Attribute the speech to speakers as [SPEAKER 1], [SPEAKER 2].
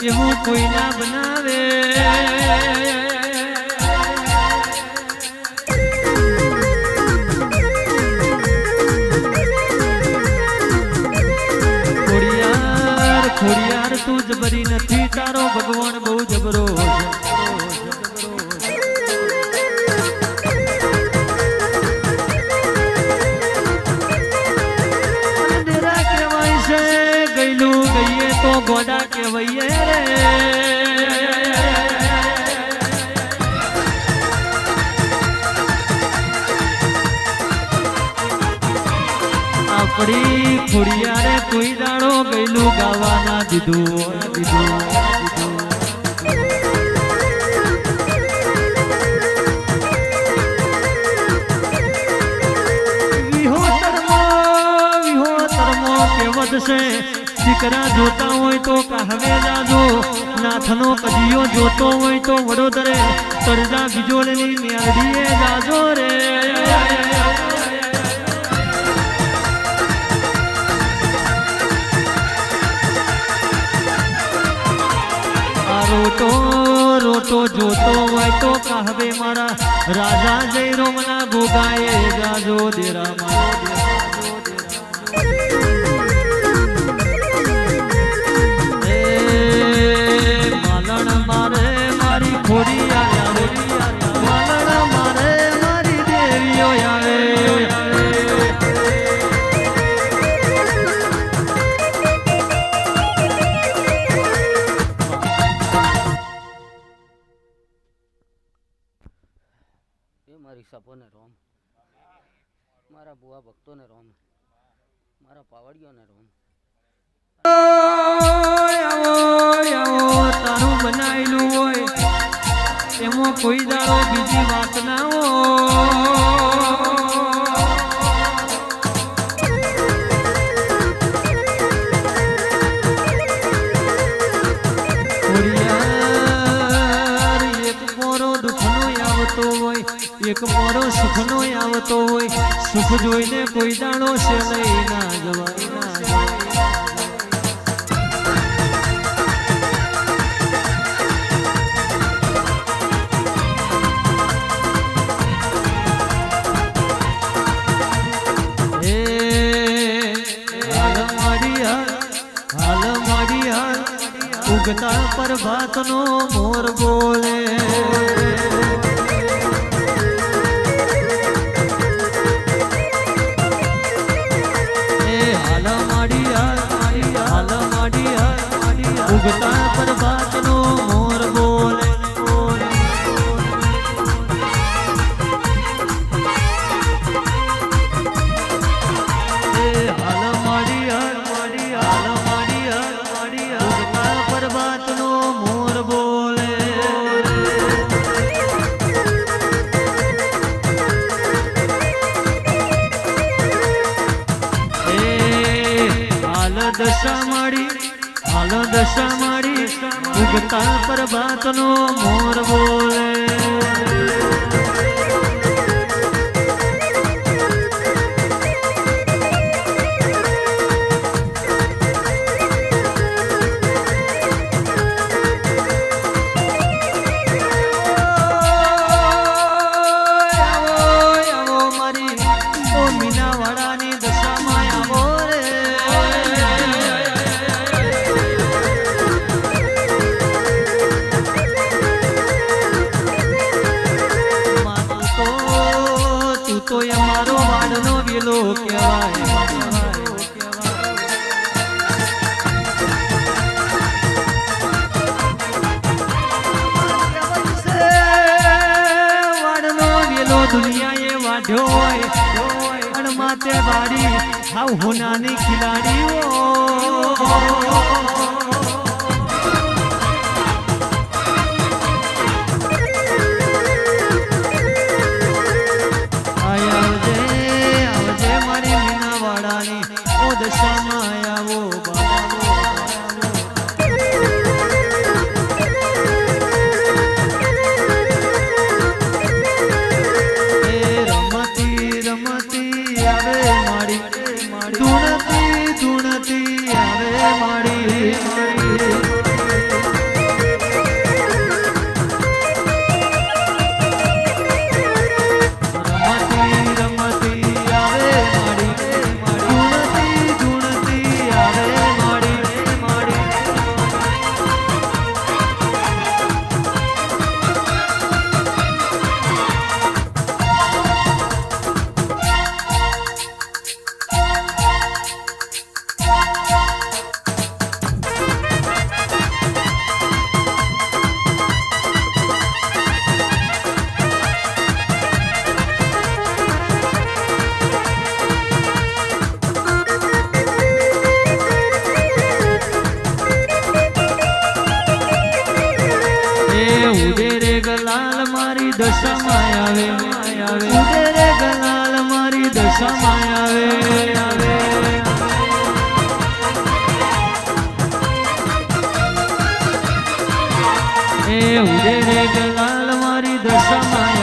[SPEAKER 1] એવું કોઈ ના બનાવે. દાડો ગાવાના દીધું દીધું છે દીકરા જોતા હોય તો કહવે જાજો. નાથનો કજિયો જોતો હોય તો વડોદરે. તરજા બીજોલની મેલડીએ જાજો રે. રોટો જોતો હોય તો કહવે મારા રાજા જય રોમના ગોગાએ જાજો દેરા મારા એ
[SPEAKER 2] રોમ. મારા બુઆ ભક્તોને રોમ. મારા પાવડીઓને રોમ.
[SPEAKER 1] તારું બનાયેલું હોય, એમાં કોઈ દાડો બીજી વાત ના એક મોરો સુખનો આવતો હોય, સુખ જોઈને કોઈ દાણો છે લઈ ના જવાય. ઉગતા પર પ્રભાતનો મોર બોલે. દશા માડી હાલ દશા માડી ઉગતા પર્વતનો મોર બોલે. વેલો કહેવાય. દુનિયાએ વાઢ્યો હોય. અને માતે વાડી હાવ હોનાની ખિલાડીઓ. આય ઓ દશામાં આવો મારી દશામાં આવે. ઉડે રે ગલાલ મારી દશામાં આવે. આવે ગલાલ મારી દશામાં